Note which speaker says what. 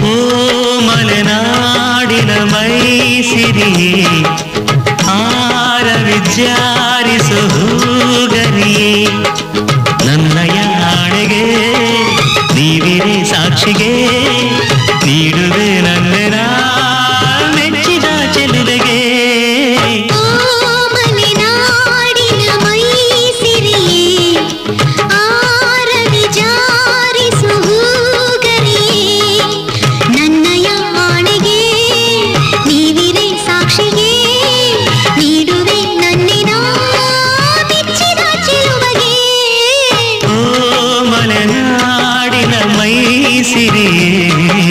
Speaker 1: ಪೂಮಲೆನಾಡಿನ ಮೈಸಿರಿ ಥರ ಜಾರಿಸು ಹೋಗಲಿ ನನ್ನ ಯಾಡಿಗೆ ವೀವಿರಿ ಸಾಕ್ಷಿಗೆ சிறியே